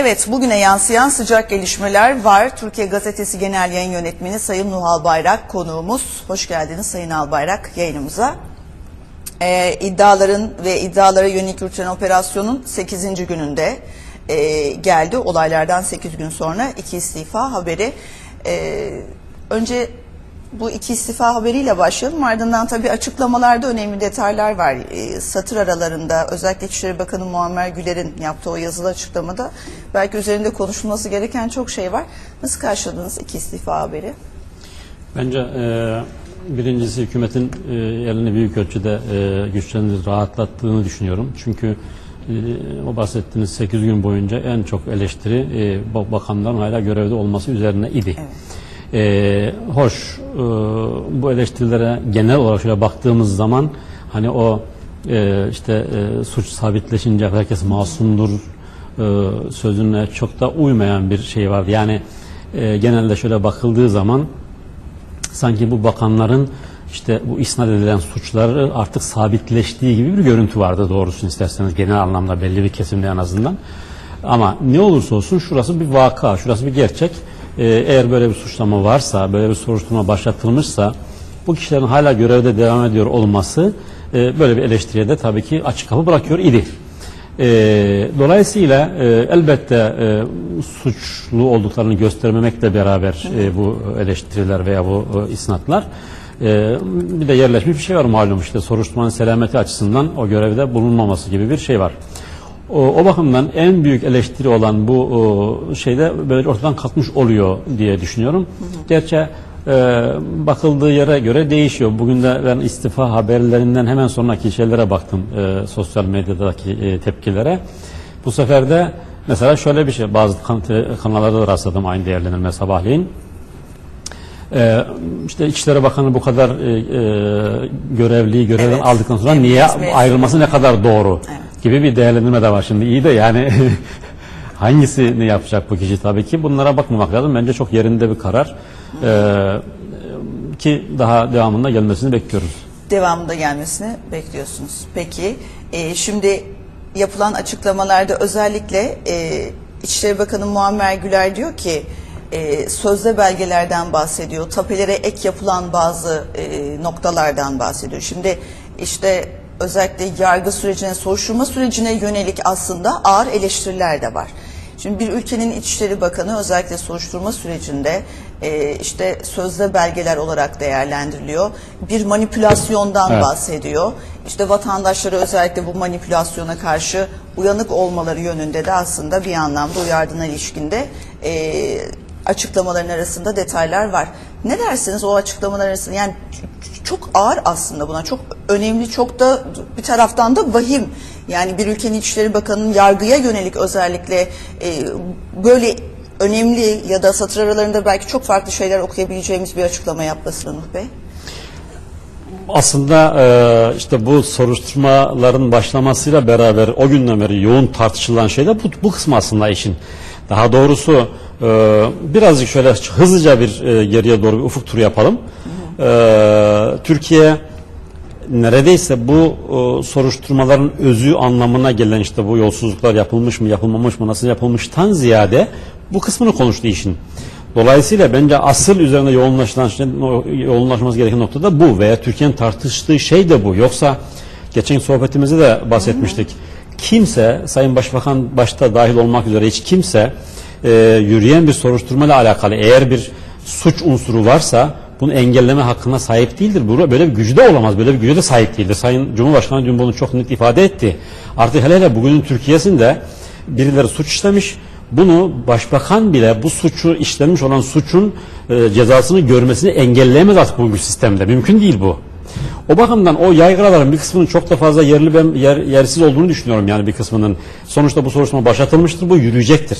Evet, bugüne yansıyan sıcak gelişmeler var. Türkiye Gazetesi Genel Yayın Yönetmeni Sayın Nuhal Bayrak konuğumuz. Hoş geldiniz Sayın Albayrak yayınımıza. Ee, iddiaların ve iddialara yönelik yürütülen operasyonun 8. gününde e, geldi. Olaylardan 8 gün sonra iki istifa haberi. Ee, önce bu iki istifa haberiyle başlayalım. Ardından tabii açıklamalarda önemli detaylar var. Ee, satır aralarında özellikle İçişleri Bakanı Muammer Güler'in yaptığı o yazılı açıklamada belki üzerinde konuşulması gereken çok şey var. Nasıl karşıladınız iki istifa haberi? Bence e, birincisi hükümetin e, elini büyük ölçüde e, güçlendir, rahatlattığını düşünüyorum. Çünkü e, o bahsettiğiniz 8 gün boyunca en çok eleştiri e, bak- bakanların hala görevde olması üzerine idi. E, hoş e, bu eleştirilere genel olarak şöyle baktığımız zaman hani o e, işte e, suç sabitleşince herkes masumdur e, sözüne çok da uymayan bir şey vardı. Yani e, genelde şöyle bakıldığı zaman sanki bu bakanların işte bu isnat edilen suçları artık sabitleştiği gibi bir görüntü vardı doğrusunu isterseniz genel anlamda belli bir kesimde en azından. Ama ne olursa olsun şurası bir vaka, şurası bir gerçek. Ee, eğer böyle bir suçlama varsa, böyle bir soruşturma başlatılmışsa bu kişilerin hala görevde devam ediyor olması e, böyle bir eleştiriye de tabii ki açık kapı bırakıyor idi. E, dolayısıyla e, elbette e, suçlu olduklarını göstermemekle beraber e, bu eleştiriler veya bu e, isnatlar e, bir de yerleşmiş bir şey var malum işte soruşturmanın selameti açısından o görevde bulunmaması gibi bir şey var. O, o bakımdan en büyük eleştiri olan bu o, şeyde böyle ortadan kalkmış oluyor diye düşünüyorum. Gerçi e, bakıldığı yere göre değişiyor. Bugün de ben istifa haberlerinden hemen sonraki şeylere baktım e, sosyal medyadaki e, tepkilere. Bu sefer de mesela şöyle bir şey bazı kan- kanallarda da rastladım aynı değerlendirme sabahleyin. Ee, işte İçişleri Bakanı bu kadar e, e, görevliyi görevden Evet. aldıktan sonra Evet, niye ayrılması ne kadar doğru Evet. Gibi bir değerlendirme de var şimdi. İyi de yani hangisini yapacak bu kişi tabii ki bunlara bakmamak lazım. Bence çok yerinde bir karar. Ee, ki daha devamında gelmesini bekliyoruz. devamında gelmesini bekliyorsunuz. Peki e, şimdi yapılan açıklamalarda özellikle e, İçişleri Bakanı Muammer Güler diyor ki e, sözde belgelerden bahsediyor. Tapelere ek yapılan bazı e, noktalardan bahsediyor. Şimdi işte özellikle yargı sürecine, soruşturma sürecine yönelik aslında ağır eleştiriler de var. Şimdi bir ülkenin İçişleri Bakanı özellikle soruşturma sürecinde e, işte sözde belgeler olarak değerlendiriliyor. Bir manipülasyondan Evet. bahsediyor. İşte vatandaşları özellikle bu manipülasyona karşı uyanık olmaları yönünde de aslında bir anlamda uyardığına ilişkinde e, açıklamaların arasında detaylar var. Ne dersiniz o açıklamalar arasında? Yani çok ağır aslında buna. Çok önemli, çok da bir taraftan da vahim. Yani bir ülkenin İçişleri Bakanı'nın yargıya yönelik özellikle e, böyle önemli ya da satır aralarında belki çok farklı şeyler okuyabileceğimiz bir açıklama yapması Nuh Bey. Aslında e, işte bu soruşturmaların başlamasıyla beraber o günden beri yoğun tartışılan şey de bu, bu kısmı aslında işin. Daha doğrusu e, birazcık şöyle hızlıca bir e, geriye doğru bir ufuk turu yapalım. E, Türkiye neredeyse bu e, soruşturmaların özü anlamına gelen işte bu yolsuzluklar yapılmış mı yapılmamış mı nasıl yapılmıştan ziyade bu kısmını konuştu işin. Dolayısıyla bence asıl üzerine yoğunlaşılan şey- yoğunlaşması gereken nokta da bu veya Türkiye'nin tartıştığı şey de bu. Yoksa geçen sohbetimizde de bahsetmiştik. Kimse Sayın Başbakan başta dahil olmak üzere hiç kimse e, yürüyen bir soruşturmayla alakalı eğer bir suç unsuru varsa bunu engelleme hakkına sahip değildir. Böyle bir gücü de olamaz. Böyle bir güce de sahip değildir. Sayın Cumhurbaşkanı dün bunu çok net ifade etti. Artık hele hele bugünün Türkiye'sinde birileri suç işlemiş. Bunu başbakan bile bu suçu işlemiş olan suçun e, cezasını görmesini engelleyemez artık bu sistemde. Mümkün değil bu. O bakımdan o yaygaraların bir kısmının çok da fazla yerli ben yer, yersiz olduğunu düşünüyorum yani bir kısmının. Sonuçta bu soruşturma başlatılmıştır, bu yürüyecektir.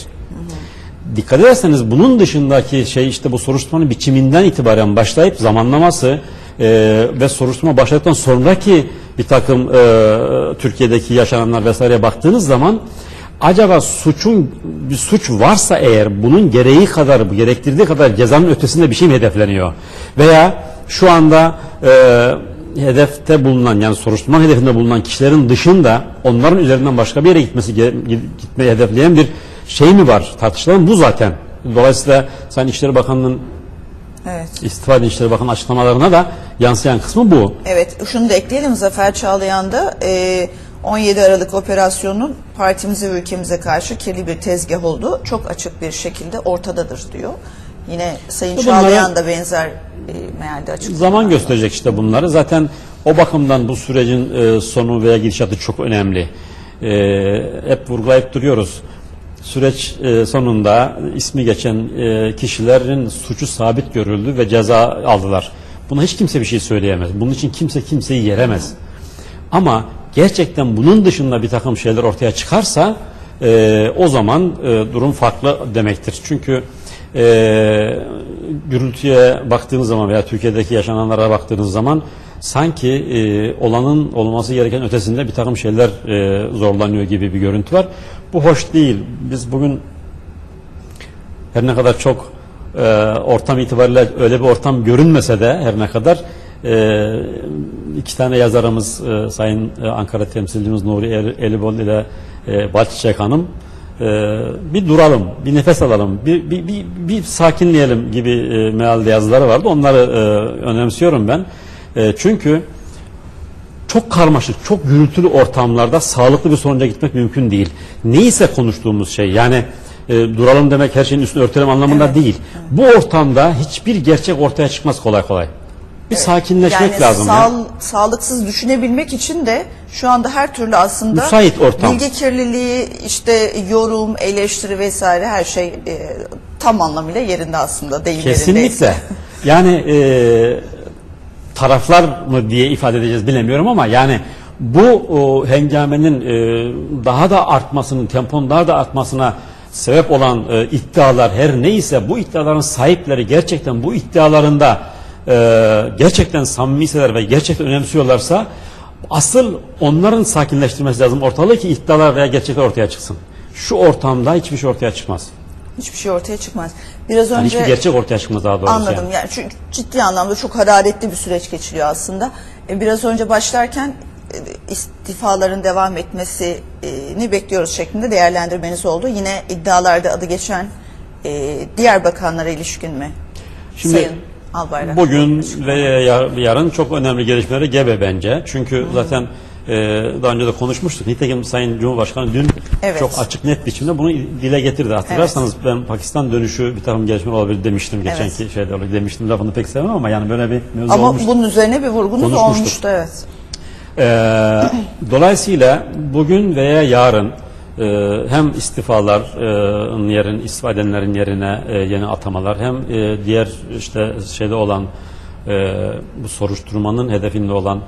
Dikkat ederseniz bunun dışındaki şey işte bu soruşturmanın biçiminden itibaren başlayıp zamanlaması e, ve soruşturma başladıktan sonraki bir takım e, Türkiye'deki yaşananlar vesaireye baktığınız zaman acaba suçun bir suç varsa eğer bunun gereği kadar, bu gerektirdiği kadar cezanın ötesinde bir şey mi hedefleniyor? Veya şu anda e, hedefte bulunan yani soruşturma hedefinde bulunan kişilerin dışında onların üzerinden başka bir yere gitmesi gitmeyi hedefleyen bir şey mi var? Tartışılan bu zaten. Dolayısıyla Sayın İçişleri Bakanı'nın Evet. istifa eden İçişleri Bakanı açıklamalarına da yansıyan kısmı bu. Evet, şunu da ekleyelim. Zafer Çağlayan da e, 17 Aralık operasyonunun partimize ve ülkemize karşı kirli bir tezgah olduğu çok açık bir şekilde ortadadır diyor. Yine Sayın İşte Çağlayan da benzer e, mealde açıklıyor. Zaman gösterecek işte bunları. Zaten o bakımdan bu sürecin e, sonu veya gidişatı çok önemli. E, hep vurgulayıp duruyoruz. Süreç e, sonunda ismi geçen e, kişilerin suçu sabit görüldü ve ceza aldılar. Buna hiç kimse bir şey söyleyemez. Bunun için kimse kimseyi yeremez. Ama gerçekten bunun dışında bir takım şeyler ortaya çıkarsa e, o zaman e, durum farklı demektir. Çünkü e, gürültüye baktığınız zaman veya Türkiye'deki yaşananlara baktığınız zaman sanki e, olanın olması gereken ötesinde bir takım şeyler e, zorlanıyor gibi bir görüntü var. Bu hoş değil. Biz bugün her ne kadar çok e, ortam itibariyle öyle bir ortam görünmese de her ne kadar e, iki tane yazarımız e, Sayın e, Ankara temsilcimiz Nuri El- Elibol ile e, Balçiçek Hanım e, bir duralım, bir nefes alalım, bir, bir, bir, bir sakinleyelim gibi e, mealde yazıları vardı. Onları e, önemsiyorum ben. E, çünkü çok karmaşık, çok gürültülü ortamlarda sağlıklı bir sonuca gitmek mümkün değil. Neyse konuştuğumuz şey yani e, duralım demek her şeyin üstünü örtelim anlamında değil. Bu ortamda hiçbir gerçek ortaya çıkmaz kolay kolay. Bir sakinleşmek yani lazım. ya. sağ- sağlıksız düşünebilmek için de şu anda her türlü aslında Müsait ortam. bilgi kirliliği, işte yorum, eleştiri vesaire her şey e, tam anlamıyla yerinde aslında değil Kesinlikle. Yani e, taraflar mı diye ifade edeceğiz bilemiyorum ama yani bu o, hengamenin e, daha da artmasının, temponun daha da artmasına sebep olan e, iddialar her neyse bu iddiaların sahipleri gerçekten bu iddialarında e, gerçekten samimiyseler ve gerçekten önemsiyorlarsa asıl onların sakinleştirmesi lazım ortalığı ki iddialar veya gerçekler ortaya çıksın. Şu ortamda hiçbir şey ortaya çıkmaz. Hiçbir şey ortaya çıkmaz. Biraz Yani önce hiçbir gerçek ortaya çıkmaz daha doğrusu. Anladım. yani. Yani çünkü ciddi anlamda çok hararetli bir süreç geçiriyor aslında. E, biraz önce başlarken e, istifaların devam etmesini bekliyoruz şeklinde değerlendirmeniz oldu. Yine iddialarda adı geçen e, diğer bakanlara ilişkin mi? Şimdi Sayın Albayrak. Bugün ve yar- yarın çok önemli gelişmeleri gebe bence. Çünkü zaten e, daha önce de konuşmuştuk. Nitekim Sayın Cumhurbaşkanı dün Evet. çok açık net biçimde bunu dile getirdi. Hatırlarsanız ben Pakistan dönüşü bir takım gelişmeler olabilir demiştim. Geçenki şeyde olabilir demiştim. Lafını pek sevmem ama yani böyle bir mevzu Ama olmuş. bunun üzerine bir vurgunuz olmuştu evet. Ee, dolayısıyla bugün veya yarın hem istifaların yerin istifa yerine e, yeni atamalar hem e, diğer işte şeyde olan e, bu soruşturmanın hedefinde olan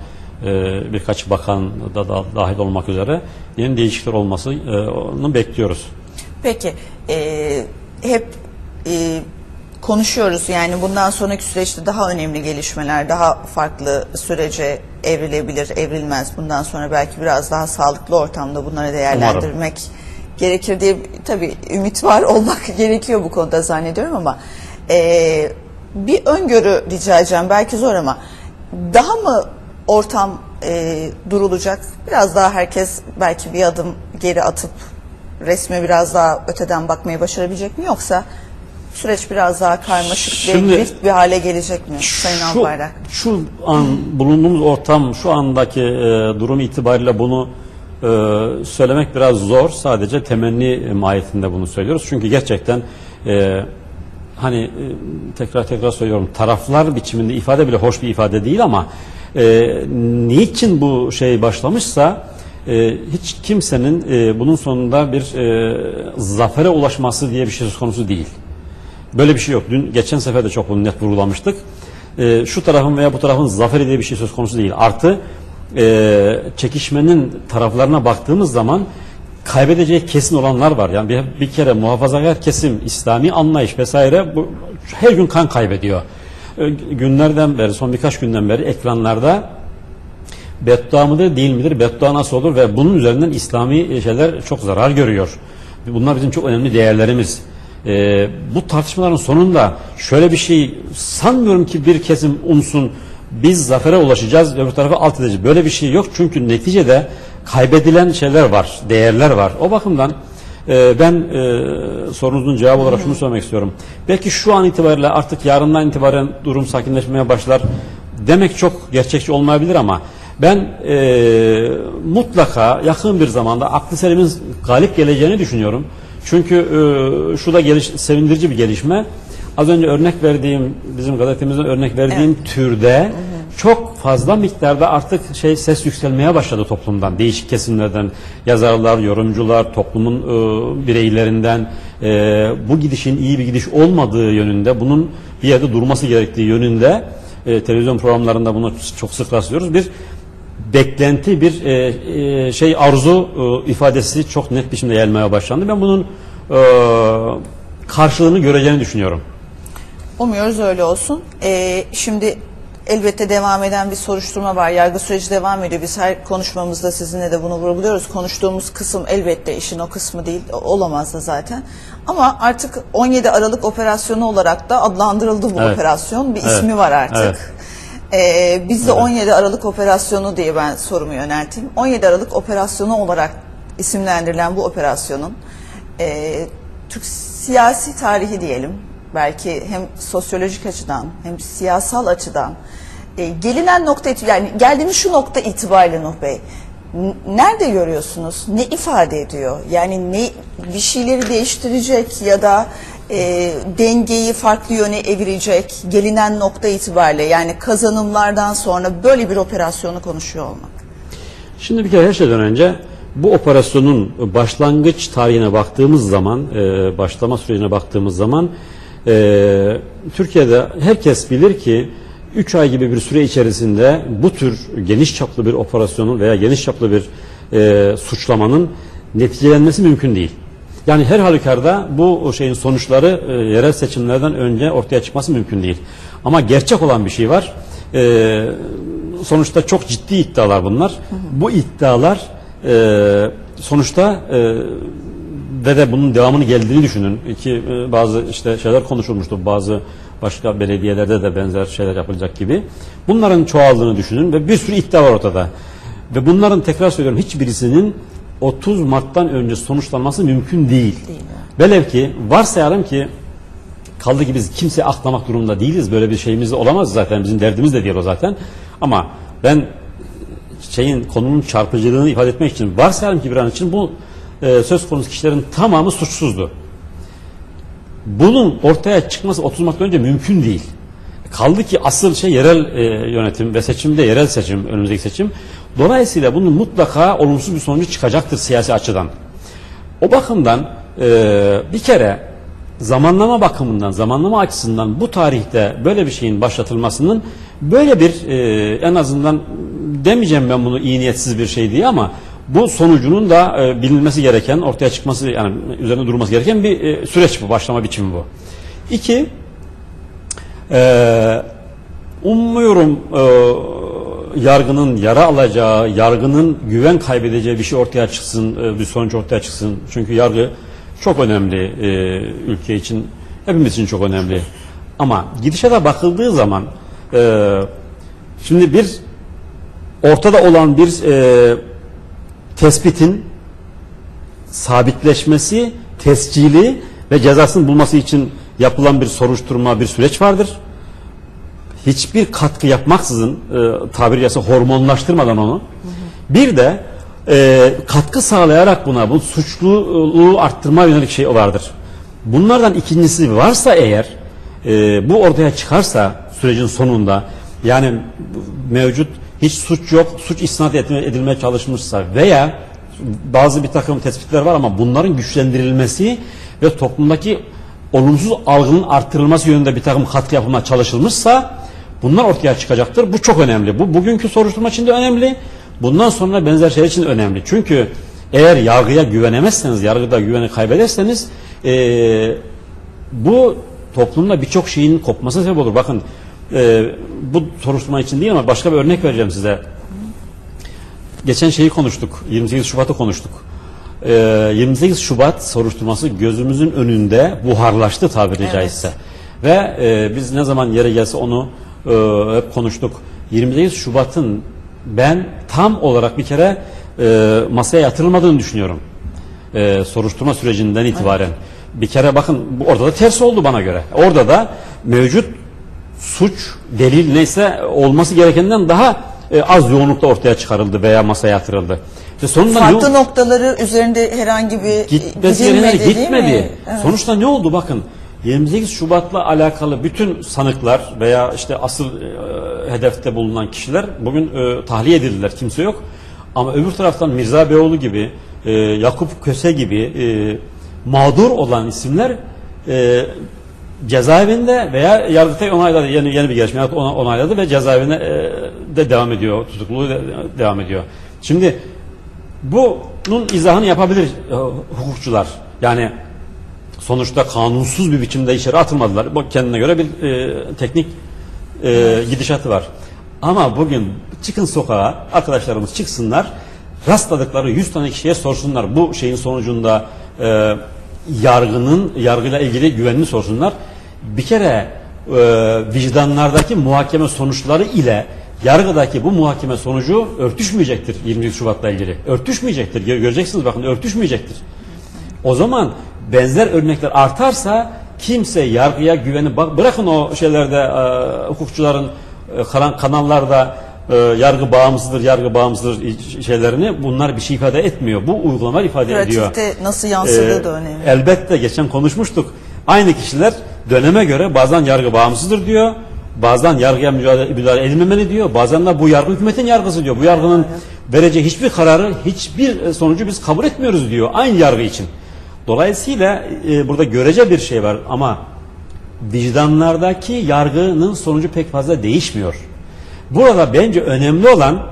birkaç bakan da dahil olmak üzere yeni değişiklikler olmasını bekliyoruz. Peki e, hep e, konuşuyoruz yani bundan sonraki süreçte daha önemli gelişmeler, daha farklı sürece evrilebilir, evrilmez. Bundan sonra belki biraz daha sağlıklı ortamda bunları değerlendirmek gerekir diye tabii ümit var olmak gerekiyor bu konuda zannediyorum ama e, bir öngörü rica edeceğim belki zor ama daha mı ortam e, durulacak? Biraz daha herkes belki bir adım geri atıp resme biraz daha öteden bakmayı başarabilecek mi yoksa süreç biraz daha karmaşık Şimdi- ve bir hale gelecek mi Sayın şu, Albayrak? şu an bulunduğumuz ortam şu andaki e, durum itibariyle bunu e, söylemek biraz zor. Sadece temenni mahiyetinde bunu söylüyoruz. Çünkü gerçekten e, hani e, tekrar tekrar söylüyorum taraflar biçiminde ifade bile hoş bir ifade değil ama e, niçin bu şey başlamışsa e, hiç kimsenin e, bunun sonunda bir e, zafere ulaşması diye bir şey söz konusu değil. Böyle bir şey yok. Dün geçen sefer de çok bunu net vurgulamıştık. Ee, şu tarafın veya bu tarafın zaferi diye bir şey söz konusu değil. Artı e, çekişmenin taraflarına baktığımız zaman kaybedeceği kesin olanlar var. Yani bir, bir kere muhafazakar kesim, İslami anlayış vesaire bu, her gün kan kaybediyor. Ee, günlerden beri, son birkaç günden beri ekranlarda beddua mıdır değil midir? Beddua nasıl olur? Ve bunun üzerinden İslami şeyler çok zarar görüyor. Bunlar bizim çok önemli değerlerimiz. Ee, bu tartışmaların sonunda şöyle bir şey sanmıyorum ki bir kesim umsun biz zafere ulaşacağız öbür tarafa alt edeceğiz. Böyle bir şey yok çünkü neticede kaybedilen şeyler var, değerler var. O bakımdan e, ben e, sorunuzun cevabı olarak şunu söylemek istiyorum. Belki şu an itibariyle artık yarından itibaren durum sakinleşmeye başlar demek çok gerçekçi olmayabilir ama ben e, mutlaka yakın bir zamanda aklı selimin galip geleceğini düşünüyorum. Çünkü e, şu da geliş, sevindirici bir gelişme. Az önce örnek verdiğim, bizim gazetemizden örnek verdiğim türde çok fazla miktarda artık şey ses yükselmeye başladı toplumdan. Değişik kesimlerden yazarlar, yorumcular, toplumun e, bireylerinden e, bu gidişin iyi bir gidiş olmadığı yönünde, bunun bir yerde durması gerektiği yönünde e, televizyon programlarında bunu çok sık rastlıyoruz. Bir beklenti, bir e, e, şey arzu e, ifadesi çok net biçimde gelmeye başlandı. Ben bunun e, karşılığını göreceğini düşünüyorum. Umuyoruz öyle olsun. Ee, şimdi elbette devam eden bir soruşturma var. Yargı süreci devam ediyor. Biz her konuşmamızda sizinle de bunu vurguluyoruz. Konuştuğumuz kısım elbette işin o kısmı değil. Olamaz da zaten. Ama artık 17 Aralık operasyonu olarak da adlandırıldı bu Evet. operasyon. Bir Evet. ismi var artık. Evet. Ee, biz de 17 Aralık operasyonu diye ben sorumu yönelteyim. 17 Aralık operasyonu olarak isimlendirilen bu operasyonun e, Türk siyasi tarihi diyelim belki hem sosyolojik açıdan hem siyasal açıdan e, gelinen nokta yani geldiğimiz şu nokta itibariyle Nuh Bey nerede görüyorsunuz? Ne ifade ediyor? Yani ne bir şeyleri değiştirecek ya da e, dengeyi farklı yöne evirecek gelinen nokta itibariyle yani kazanımlardan sonra böyle bir operasyonu konuşuyor olmak. Şimdi bir kere her şeyden önce bu operasyonun başlangıç tarihine baktığımız zaman, e, başlama sürecine baktığımız zaman e, Türkiye'de herkes bilir ki 3 ay gibi bir süre içerisinde bu tür geniş çaplı bir operasyonun veya geniş çaplı bir e, suçlamanın neticelenmesi mümkün değil. Yani her halükarda bu şeyin sonuçları e, yerel seçimlerden önce ortaya çıkması mümkün değil. Ama gerçek olan bir şey var. E, sonuçta çok ciddi iddialar bunlar. Bu iddialar e, sonuçta e, ve de bunun devamını geldiğini düşünün ki e, bazı işte şeyler konuşulmuştu bazı başka belediyelerde de benzer şeyler yapılacak gibi. Bunların çoğaldığını düşünün ve bir sürü iddia var ortada. Ve bunların tekrar söylüyorum hiçbirisinin 30 Mart'tan önce sonuçlanması mümkün değil. Velev ki varsayalım ki Kaldı ki biz kimseyi aklamak durumunda değiliz. Böyle bir şeyimiz olamaz zaten. Bizim derdimiz de değil o zaten. Ama ben şeyin konunun çarpıcılığını ifade etmek için varsayalım ki bir an için bu e, söz konusu kişilerin tamamı suçsuzdu. Bunun ortaya çıkması 30 Mart'tan önce mümkün değil. Kaldı ki asıl şey yerel e, yönetim ve seçimde yerel seçim, önümüzdeki seçim. Dolayısıyla bunun mutlaka olumsuz bir sonucu çıkacaktır siyasi açıdan. O bakımdan e, bir kere zamanlama bakımından, zamanlama açısından bu tarihte böyle bir şeyin başlatılmasının böyle bir e, en azından demeyeceğim ben bunu iyi niyetsiz bir şey diye ama bu sonucunun da e, bilinmesi gereken, ortaya çıkması yani üzerine durulması gereken bir e, süreç bu, başlama biçimi bu. İki, e, umuyorum e, yargının yara alacağı, yargının güven kaybedeceği bir şey ortaya çıksın, e, bir sonuç ortaya çıksın. Çünkü yargı çok önemli e, ülke için, hepimiz için çok önemli. Ama gidişata bakıldığı zaman e, şimdi bir ortada olan bir e, tespitin sabitleşmesi, tescili ve cezasını bulması için yapılan bir soruşturma, bir süreç vardır. Hiçbir katkı yapmaksızın, e, tabiri caizse hormonlaştırmadan onu, bir de e, katkı sağlayarak buna, bu suçluluğu arttırma yönelik şey vardır. Bunlardan ikincisi varsa eğer, e, bu ortaya çıkarsa sürecin sonunda, yani mevcut hiç suç yok, suç isnat edilmeye, çalışmışsa veya bazı bir takım tespitler var ama bunların güçlendirilmesi ve toplumdaki olumsuz algının arttırılması yönünde bir takım katkı yapılmaya çalışılmışsa bunlar ortaya çıkacaktır. Bu çok önemli. Bu bugünkü soruşturma için de önemli. Bundan sonra benzer şeyler için de önemli. Çünkü eğer yargıya güvenemezseniz, yargıda güveni kaybederseniz eee, bu toplumda birçok şeyin kopmasına sebep olur. Bakın eee, bu soruşturma için değil ama başka bir örnek vereceğim size. Geçen şeyi konuştuk. 28 Şubat'ı konuştuk. Ee, 28 Şubat soruşturması gözümüzün önünde buharlaştı tabiri Evet. caizse. Ve e, biz ne zaman yere gelse onu e, hep konuştuk. 28 Şubat'ın ben tam olarak bir kere e, masaya yatırılmadığını düşünüyorum. e, soruşturma sürecinden itibaren bir kere bakın orada da ters oldu bana göre. Orada da mevcut suç, delil neyse olması gerekenden daha e, az yoğunlukta ortaya çıkarıldı veya masaya yatırıldı. İşte sonunda ne? Farklı noktaları üzerinde herhangi bir değil mi? gitmedi. Evet. Sonuçta ne oldu bakın. 28 Şubat'la alakalı bütün sanıklar veya işte asıl e, hedefte bulunan kişiler bugün e, tahliye edildiler. Kimse yok. Ama öbür taraftan Mirza Beyoğlu gibi, e, Yakup Köse gibi e, mağdur olan isimler e, cezaevinde veya Yargıtay onayladı. Yeni, yeni bir gelişme Yargıtay ona- onayladı ve cezaevine e, de devam ediyor. Tutukluluğu de- devam ediyor. Şimdi bunun izahını yapabilir e, hukukçular. Yani sonuçta kanunsuz bir biçimde içeri atılmadılar. Bu kendine göre bir e, teknik e, gidişatı var. Ama bugün çıkın sokağa, arkadaşlarımız çıksınlar, rastladıkları 100 tane kişiye sorsunlar. Bu şeyin sonucunda e, yargının, yargıyla ilgili güvenini sorsunlar. Bir kere e, vicdanlardaki muhakeme sonuçları ile yargıdaki bu muhakeme sonucu örtüşmeyecektir 28 Şubat'la ilgili. Örtüşmeyecektir. Gö- Göreceksiniz bakın örtüşmeyecektir. O zaman benzer örnekler artarsa kimse yargıya güveni bak bırakın o şeylerde e, hukukçuların e, karan- kanallarda e, yargı bağımsızdır, yargı bağımsızdır şeylerini bunlar bir şey ifade etmiyor. Bu uygulamalar ifade ediyor. Pratikte nasıl yansıdığı Ee, da önemli. Elbette geçen konuşmuştuk. Aynı kişiler döneme göre bazen yargı bağımsızdır diyor. Bazen yargıya müdahale, müdahale edilmemeli diyor. Bazen de bu yargı hükümetin yargısı diyor. Bu yargının vereceği hiçbir kararı, hiçbir sonucu biz kabul etmiyoruz diyor. Aynı yargı için. Dolayısıyla e, burada görece bir şey var ama vicdanlardaki yargının sonucu pek fazla değişmiyor. Burada bence önemli olan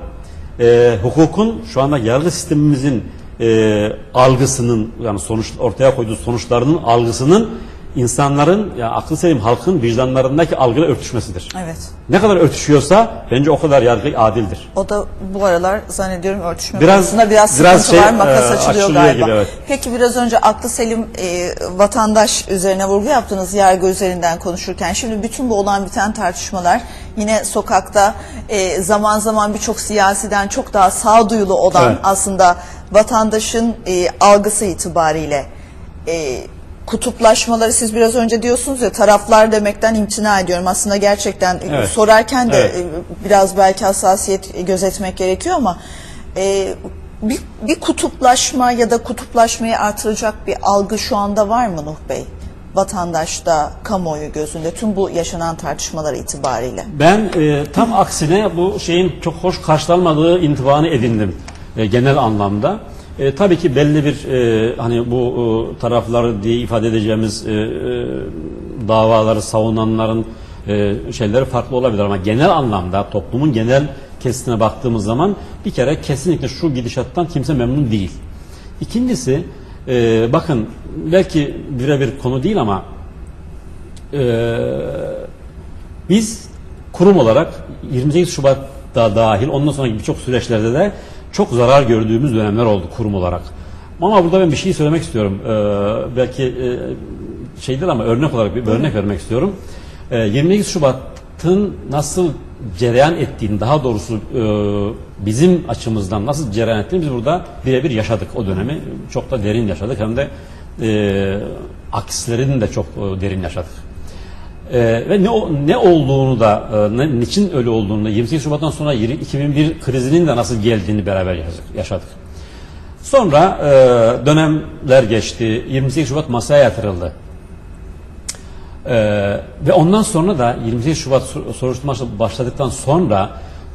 e, hukukun şu anda yargı sistemimizin e, algısının yani sonuç ortaya koyduğu sonuçlarının algısının insanların ya aklı selim halkın vicdanlarındaki algıyla örtüşmesidir. Evet. Ne kadar örtüşüyorsa bence o kadar yargı adildir. O da bu aralar zannediyorum örtüşme Biraz- konusunda biraz, biraz sıkıntı şey, var. Makas e, açılıyor, açılıyor galiba. gibi, evet. Peki biraz önce aklı selim e, vatandaş üzerine vurgu yaptınız yargı üzerinden konuşurken. Şimdi bütün bu olan biten tartışmalar yine sokakta e, zaman zaman birçok siyasiden çok daha sağduyulu olan Evet. aslında vatandaşın e, algısı itibariyle e, kutuplaşmaları siz biraz önce diyorsunuz ya taraflar demekten imtina ediyorum. Aslında gerçekten e, Evet. sorarken de Evet. e, biraz belki hassasiyet gözetmek gerekiyor ama e, bir, bir kutuplaşma ya da kutuplaşmayı artıracak bir algı şu anda var mı Nuh Bey? Vatandaşta, kamuoyu gözünde tüm bu yaşanan tartışmalar itibariyle. Ben e, tam aksine bu şeyin çok hoş karşılanmadığı intibanı edindim e, genel anlamda. E, tabii ki belli bir e, hani bu e, tarafları diye ifade edeceğimiz e, e, davaları savunanların e, şeyleri farklı olabilir ama genel anlamda toplumun genel kesitine baktığımız zaman bir kere kesinlikle şu gidişattan kimse memnun değil. İkincisi e, bakın belki birebir konu değil ama e, biz kurum olarak 28 Şubat'ta dahil ondan sonraki birçok süreçlerde de çok zarar gördüğümüz dönemler oldu kurum olarak. Ama burada ben bir şey söylemek istiyorum. Ee, belki e, şeydir ama örnek olarak bir örnek vermek istiyorum. Ee, 28 Şubat'ın nasıl cereyan ettiğini, daha doğrusu e, bizim açımızdan nasıl cereyan ettiğini biz burada birebir yaşadık o dönemi. Çok da derin yaşadık hem de e, akslerini de çok e, derin yaşadık. Ee, ve ne ne olduğunu da e, niçin öyle olduğunu da 28 Şubat'tan sonra yirmi- 2001 krizinin de nasıl geldiğini beraber yaşadık. Sonra e, dönemler geçti. 28 Şubat masaya yatırıldı. Ee, ve ondan sonra da 28 Şubat sor- soruşturması başladıktan sonra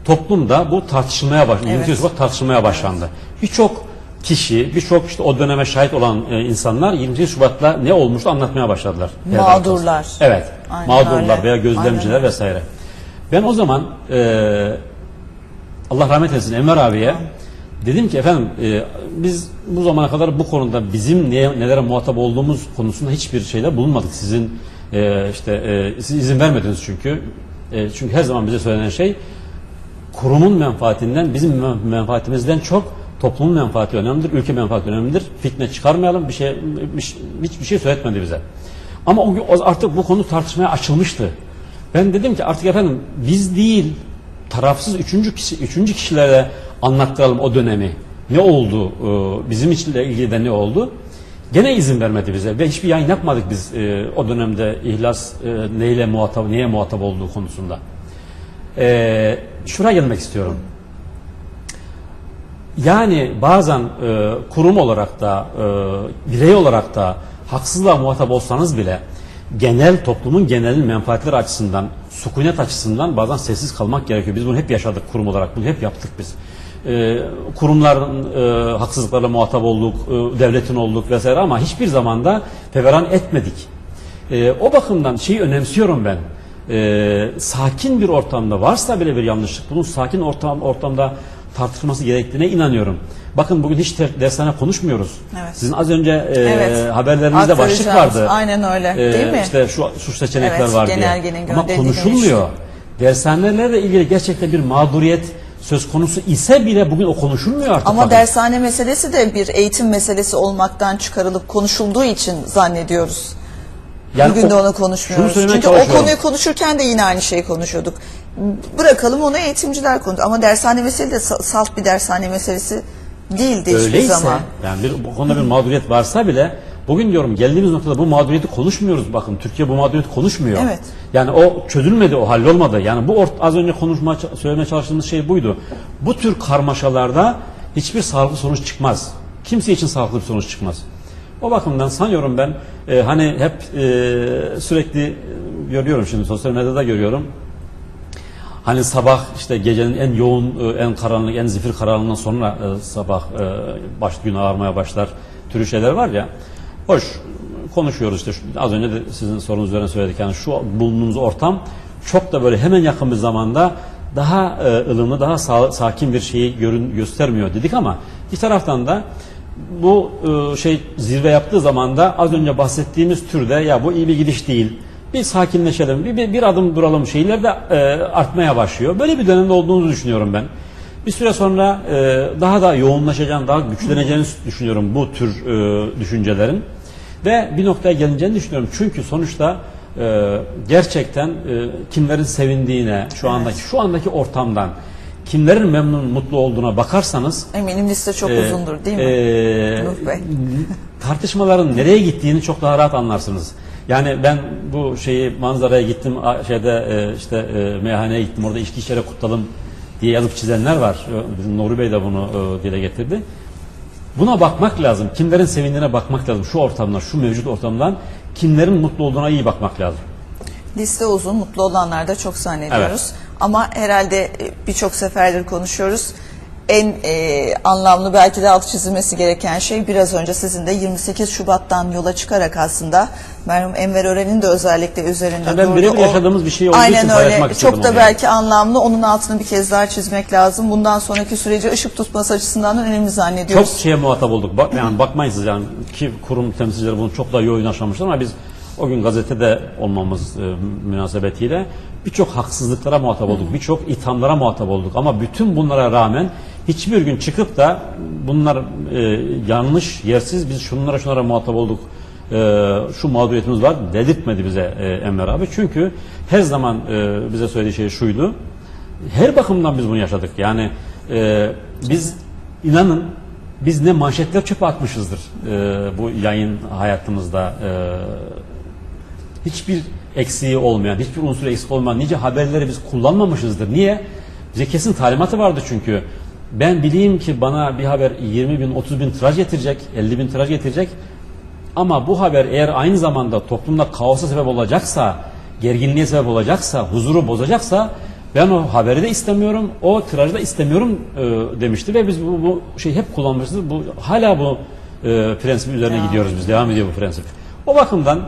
toplumda bu tartışılmaya başlandı. 28 Şubat tartışılmaya başlandı. Birçok kişi, birçok işte o döneme şahit olan e, insanlar 28 Şubat'la ne olmuştu anlatmaya başladılar. Mağdurlar. Evet. Aynen mağdurlar öyle. veya gözlemciler Aynen. vesaire. Ben o zaman e, Allah rahmet eylesin Enver abiye dedim ki efendim e, biz bu zamana kadar bu konuda bizim neye, nelere muhatap olduğumuz konusunda hiçbir şeyde bulunmadık. Sizin e, işte e, siz izin vermediniz çünkü. E, çünkü her zaman bize söylenen şey kurumun menfaatinden bizim men- menfaatimizden çok toplumun menfaati önemlidir, ülke menfaati önemlidir. Fitne çıkarmayalım bir şey bir- hiçbir şey söyletmedi bize. Ama o, gün- artık bu konu tartışmaya açılmıştı. Ben dedim ki artık efendim biz değil tarafsız üçüncü kişi üçüncü kişilere anlattıralım o dönemi. ne oldu, e, bizim içinle ilgili de ne oldu? Gene izin vermedi bize ve hiçbir yayın yapmadık biz e, o dönemde ihlas e, neyle muhatap, neye muhatap olduğu konusunda. E, şuraya gelmek istiyorum. Yani bazen e, kurum olarak da e, birey olarak da haksızlığa muhatap olsanız bile genel toplumun genel menfaatleri açısından, sükunet açısından bazen sessiz kalmak gerekiyor. Biz bunu hep yaşadık kurum olarak, bunu hep yaptık biz. E, kurumların e, haksızlıklarla muhatap olduk, e, devletin olduk vesaire ama hiçbir zamanda feveran etmedik. E, o bakımdan şeyi önemsiyorum ben. E, sakin bir ortamda varsa bile bir yanlışlık bunun sakin ortam ortamda tartışılması gerektiğine inanıyorum. Bakın bugün hiç dershane konuşmuyoruz. Evet. Sizin az önce e, Evet. haberlerinizde başlık vardı. aynen öyle, E, değil mi? İşte şu suç seçenekler Evet, var diye. Ama konuşulmuyor. demişti. Dershanelerle ilgili gerçekten bir mağduriyet söz konusu ise bile bugün o konuşulmuyor artık. Ama bakın. dershane meselesi de bir eğitim meselesi olmaktan çıkarılıp konuşulduğu için zannediyoruz. Yani Bugün de o- onu şunu konuşmuyoruz. Çünkü o konuyu konuşurken de yine aynı şeyi konuşuyorduk. Bırakalım onu eğitimciler konu. Ama dershane meselesi de sa- salt bir dershane meselesi değildi hiçbir Öyleyse zaman. yani bir, bu konuda bir mağduriyet varsa bile bugün diyorum geldiğimiz noktada bu mağduriyeti konuşmuyoruz bakın Türkiye bu mağduriyeti konuşmuyor. Evet. Yani o çözülmedi o hallolmadı. Yani bu ort- az önce konuşma söylemeye çalıştığımız şey buydu. Bu tür karmaşalarda hiçbir sağlıklı sonuç çıkmaz. Kimse için sağlıklı bir sonuç çıkmaz. O bakımdan sanıyorum ben e, hani hep e, sürekli e, görüyorum şimdi sosyal medyada görüyorum. Hani sabah işte gecenin en yoğun, e, en karanlık, en zifir karanlığından sonra e, sabah e, baş gün ağarmaya başlar türü şeyler var ya. Hoş konuşuyoruz işte az önce de sizin sorunuz üzerine söyledik yani şu bulunduğumuz ortam çok da böyle hemen yakın bir zamanda daha ılımlı, daha sa- sakin bir şeyi görün göstermiyor dedik ama bir taraftan da bu şey zirve yaptığı zaman da az önce bahsettiğimiz türde ya bu iyi bir gidiş değil. Bir sakinleşelim, bir, bir, adım duralım şeyler de e, artmaya başlıyor. Böyle bir dönemde olduğumuzu düşünüyorum ben. Bir süre sonra e, daha da yoğunlaşacağını, daha güçleneceğini düşünüyorum bu tür e, düşüncelerin. Ve bir noktaya gelineceğini düşünüyorum. Çünkü sonuçta e, gerçekten e, kimlerin sevindiğine, şu andaki şu andaki ortamdan kimlerin memnun, mutlu olduğuna bakarsanız Eminim liste çok e, uzundur değil mi? e, Nuh Bey. tartışmaların nereye gittiğini çok daha rahat anlarsınız. Yani ben bu şeyi manzaraya gittim şeyde e, işte e, meyhaneye gittim orada içki içerek kutladım diye yazıp çizenler var. Bizim Nuri Bey de bunu e, dile getirdi. Buna bakmak lazım. Kimlerin sevindiğine bakmak lazım. Şu ortamdan, şu mevcut ortamdan kimlerin mutlu olduğuna iyi bakmak lazım. Liste uzun, mutlu olanlar da çok zannediyoruz. Ama herhalde birçok seferdir konuşuyoruz. En e, anlamlı belki de alt çizilmesi gereken şey biraz önce sizin de 28 Şubat'tan yola çıkarak aslında merhum Enver Ören'in de özellikle üzerinde Ya ben durdu. birebir yaşadığımız bir şey olduğu Aynen için öyle. Çok da onu belki anlamlı. Onun altını bir kez daha çizmek lazım. Bundan sonraki süreci ışık tutması açısından da önemli zannediyoruz. Çok şeye muhatap olduk. Bak, yani bakmayın siz yani ki kurum temsilcileri bunu çok daha yoğun yaşamışlar ama biz o gün gazetede olmamız e, münasebetiyle birçok haksızlıklara muhatap olduk. Birçok ithamlara muhatap olduk. Ama bütün bunlara rağmen hiçbir gün çıkıp da bunlar e, yanlış, yersiz biz şunlara şunlara muhatap olduk. e, şu mağduriyetimiz var dedirtmedi bize e, Enver abi. Çünkü her zaman e, bize söylediği şey şuydu. Her bakımdan biz bunu yaşadık. Yani e, biz inanın biz ne manşetler çöpe atmışızdır e, bu yayın hayatımızda. E, hiçbir eksiği olmayan, hiçbir unsur eksik olmayan nice haberleri biz kullanmamışızdır. Niye? Bize kesin talimatı vardı çünkü. Ben bileyim ki bana bir haber 20 bin, 30 bin tiraj getirecek, 50 bin tiraj getirecek. Ama bu haber eğer aynı zamanda toplumda kaosa sebep olacaksa, gerginliğe sebep olacaksa, huzuru bozacaksa ben o haberi de istemiyorum, o tirajı da istemiyorum e, demişti ve biz bu, bu şeyi hep kullanmışız. Bu hala bu e, prensip üzerine Ya. gidiyoruz biz. Devam ediyor bu prensip. O bakımdan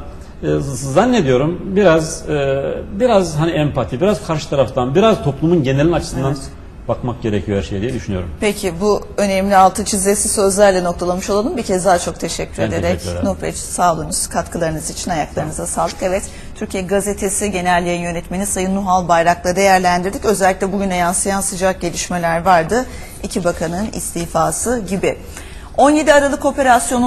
e, zannediyorum biraz e, biraz hani empati, biraz karşı taraftan, biraz toplumun genelin açısından Evet. Bakmak gerekiyor her şeye diye düşünüyorum. Peki bu önemli altı çizesi sözlerle noktalamış olalım. Bir kez daha çok teşekkür Ben ederek teşekkür ederim. Nuh Bey sağ olunuz. Katkılarınız için ayaklarınıza sağlık. Evet Türkiye Gazetesi Genel Yayın Yönetmeni Sayın Nuhal Bayrak'la değerlendirdik. Özellikle bugüne yansıyan sıcak gelişmeler vardı. İki bakanın istifası gibi. 17 Aralık operasyonu